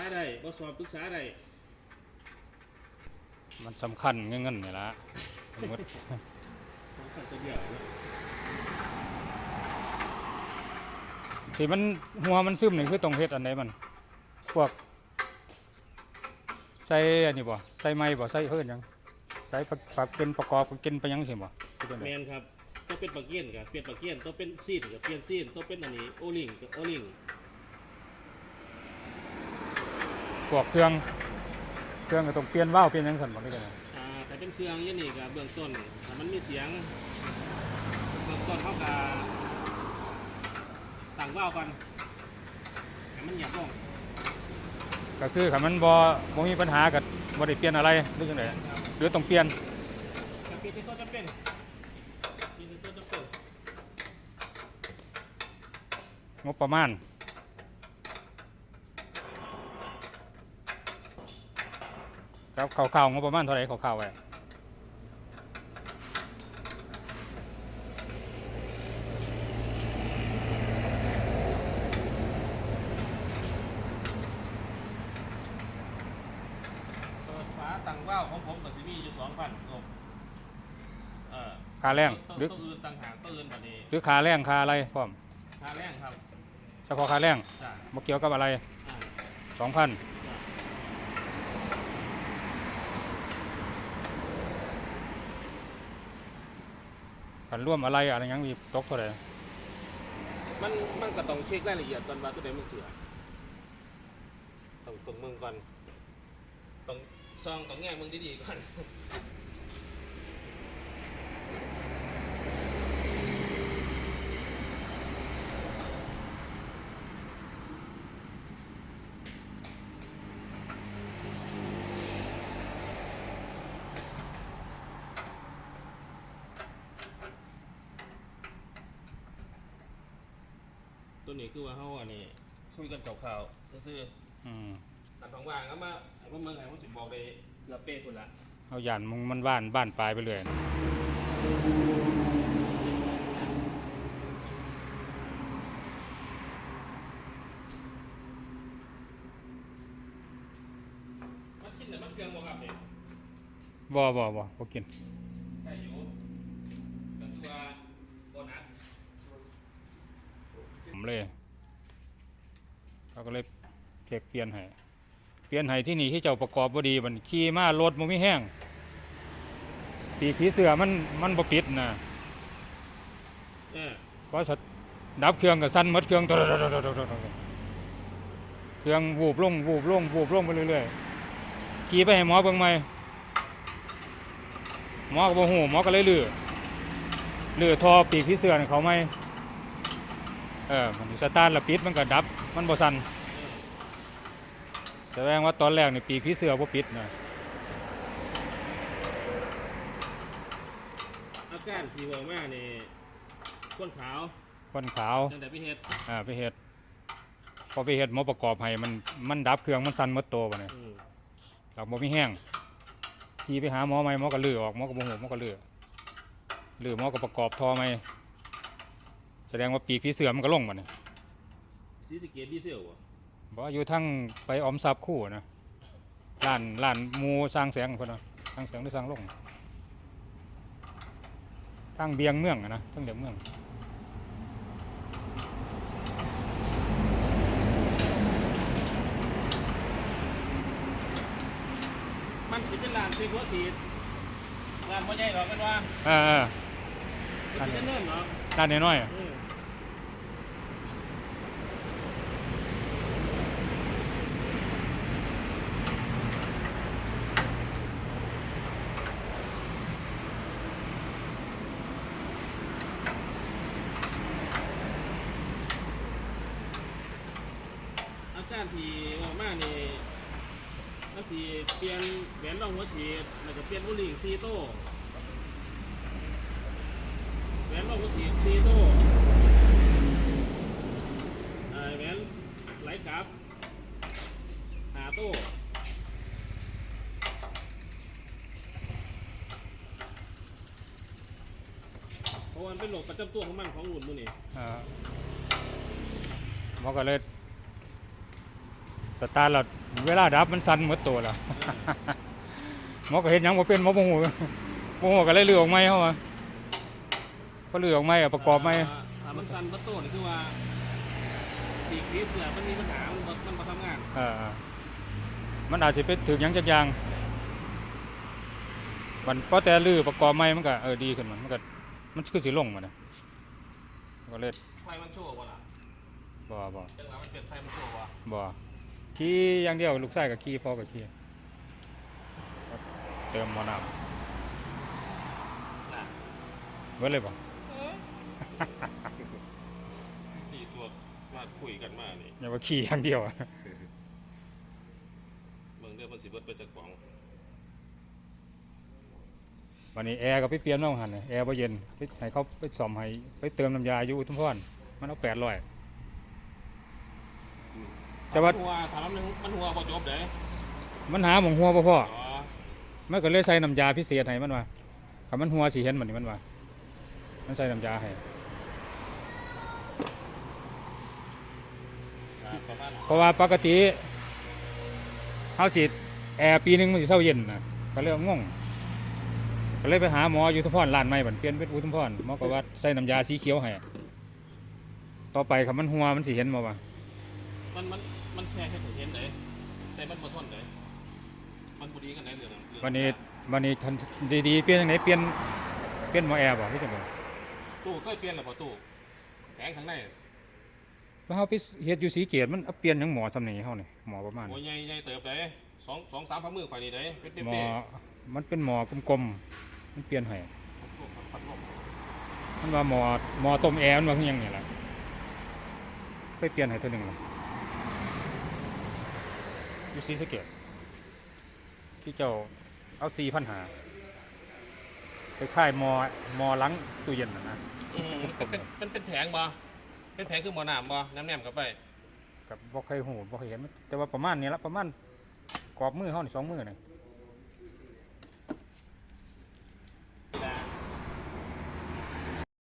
าได้บ่สอบปรึกษาได้มันสำคัญเงินๆนี่ละสมมติสำคัญตัวเดียวเนาะที่มันหัวมันซึมนี่คือตรงเฮ็ดอันไหนมัน พวก ใส่อันนี้บ่ใส่ไม้บ่ใส่เพิ่นหยังใส่ประปรับเป็นประกอบกินไปหยังสิบ่คือจังแมได๋นครับตัวเป็นปากเกี้ยนกับเปลี่ยนปากเกี้ยนตัวเป็นซีนกับเปลี่ยนซีนตัวเป็นอันนี้โอลิงกับโอลิง พวกเครื่องเครื่องก็ต้องเปลี่ยนวาล์วเปลี่ยนหยังซั่นบ่คือจังได๋อ่าแต่เป็นเครื่องอยี่นี่กับเบื้องต้นถ้ามันมีเสียงเบื้องต้นเขากับต่างว่าวกันให้มันเหยียบลงก็คือคันมันบ่บ่มีปัญหาก็บ่ได้เปลี่ยนอะไรหรือจังได๋ครับหรือต้องเปลี่ยนกับเปลี่ยนที่ตัวจำเป็นเปลี่ยนที่ตัวจำเป็นงบประมาณ ครับข่าวๆงบประมาณเท่าไหร่ข่าวๆไว้เปิดฝาตังว่วของผมกับซิมี่อยู่สองพันค่าแรงหรือตัวอื่นต่างหากตัวอื่นแบบนี้หรือค่าแรงค่าอะไรพร้อมค่าแรงครับเฉพาะค่าแรงมาเกี่ยวกับอะไรสองพัน กันร่วมอะไรอะไรยังมีตกเท่าไหร่มันมันก็ต้องเช็ครายละเอียดก่อนว่าตัวใดมันเสียต้องตรงมึงก่อนต้องซองต้องแง่มึงดีๆก่อน ตัวนี้คือว่าเฮาอันนี้คุยกันข่าวๆซื่ออืมๆอันของว่างก็มาให้พวกมึงให้พวกสิบอกได้เกือบเป๊ะพุ่นละเอาหยานมึงมันบ้านบ้านปลายไปเลยมันกินแต่มันเครื่องบ่ครับเนี่ยบ่บ่บ่บ่กิน ใช่อยู่ก็คือว่าโบนัส ผม เลยเขาก็เลยเก็บเปลี่ยนให้เปลี่ยนให้ที่นี่ที่เจ้าประกอบบ่ดีมันขี่มารถมันไม่แห้งปีกผีเสือมันมันบ่ปิดนะเออเพราะสตดับเครื่องกับสั้นหมดเครื่องเครื่องวูบลงวูบลงวูบลงไปเรื่อยๆขี่ไปให้หมอเบิ่งใหมหมอก็บ่ฮู้หมอก็เลยลือลือท่อปีกผีเสือเขาไหม เออมันสตาร์ทแล้วปิดมันก็ดับมันบ่สั่นแสดงว่าตอนแรกนี่ปีกผีเสือบ่ปิดนะอาการที่ว่ามานี่ข้นขาวคนขาวจังได๋ไปเฮ็ดอ่าไปเฮ็ดพอไปเฮ็ดหมอประกอบให้มันมันดับเครื่องมันสั่นหมดตัวบัดนี้อืมหลักบ่มีแห้งขี่ไปหาหมอใหม่หมอก็ลือออกหมอก็บ่ฮู้หมอก็ลือลือหมอก็ประกอบท่อใหม่ แสดงว่าปีกผีเสือมันก็ลงบัดนี้สีสะเกตดีเซลบ่บ่อยู่ทั้งไปออมทรัพย์คู่นะร้านร้านหมูสร้างแสงเพิ่นน่ะสร้างแสงหรือสร้างลงทางเบียงเมืองอะนะทางเบียงเมืองมันสิเป็นลานสีหัวสีดลานบ่ใหญ่ดอกกันว่าอ่ามันสิเนิ่นๆเนาะๆร้านน้อยๆอะาการที่ออกมานี่มันสิเปลี่ยนแหวนรองหัวฉีดแล้วก็เปลี่ยนบุหรี่ซีโต้แหวนรองหัวฉีดซีโต้เอ่อแหวนไหลกลับหาโต้เพราะมันเป็นโรคประจำตัวของมันของรุ่นมือนี่อ่าหมอก็เลย สตาร์ทแล้วเวลาดับมันสั่นหมดตัวแล้วหมอก็เห็นหยังบ่เป็นหมอบ่ฮู้บ่ฮู้ก็เลยเลือกออกใหม่เฮาว่าพอเลือกออกใหม่อะประกอบใหม่ถ้ามันสั่นประตูนี่คือว่าปีกผีเสือมันมีปัญหามันบ่มันบ่ทำงานเออมันอาจจะไปถึงหยังจักอย่างมันพอแต่ลือประกอบใหม่มันก็เออดีขึ้นมันมันก็มันคือสิลงมานะมันก็เลยไฟมันโชว์บ่ล่ะบ่บ่จังหวะมันเป็นไฟมันโชว์บ่บ่ ขี่อย่างเดียวลูกชายกับขี่พ่อกับขี่เติมหมอน้น่ะำเบิดเลยบ่ที่ตัวมาคุยกันมานี่อย่าว่าขี่อย่างเดียวอะเบิ่งเด้อมันสิเบิดไปจากของวันนี้แอร์ก็ไปเปลี่ยนมาหันน่ะแอร์บ่เย็นไปให้เขาไปซ่อมให้ไปเติมน้ำยาอยู่อุทุมพรมันเอา800 แต่ว่าหัวถามมันมันหัวบ่จบเด้มันหาหมองหัวบ่พออ๋อมันก็เลยใส่น้ำยาพิเศษให้มันว่าถ้ามันหัวสิเห็นมันนี่มันว่ามันใส่น้ำยาให้ครับประมาณเพราะว่าปกติเฮาสิแอร์ปีหนึงมันสิเซาเย็นนะก็เลยงงก็เลยไปหาหมออยู่อุทุมพรร้านใหม่บัดเปลี่ยนเป็นอุทุมพรหมอก็ว่าใส่น้ำยาสีเขียวให้ต่อไปคันมันหัวมันสิเห็นบ่ว่า มันมันมันแค่ให้ผมเห็นเด้แต่มันบ่ทนเด้มันบ่ดีกันได้เรื่องเรื่องวันนี้วันนี้ทันดีๆเปลี่ยนจังไดเปลี่ยนเปลี่ยนหมอแอร์บ่พี่จังได๋ตู้เคยเปลี่ยนแล้วบ่ตู้แผงข้างในว่าเฮาไปเฮ็ดอยู่สีเกตมันเอาเปลี่ยนหยังหมอซำนี้เฮานี่หมอประมาณโอ้ยใหญ่ใหญ่เติบเด้สองสองสามพันมือข่อยนี่เด้เป็นเต็มหมอเด้มันเป็นหมอกลมๆมันเปลี่ยนให้พัดลมมันว่าหมอหมอต้มแอร์มันว่าคือหยังนี่ล่ะไปเปลี่ยนให้เท่านึงล่ะ อยู่สีสะเกตที่เจ้าเอา4,500ไปค่ายหมอหมอหลังตู้เย็นน่ะนะอืมเป็นเป็นเป็นแผงบ่เป็นแผงคือหมอน้ำบ่น้ำแนมเข้าไปกับบ่เคยหูบ่เคยเห็นมันแต่ว่าประมาณนี้ละประมาณกรอบมือเฮานี่สองมือนี่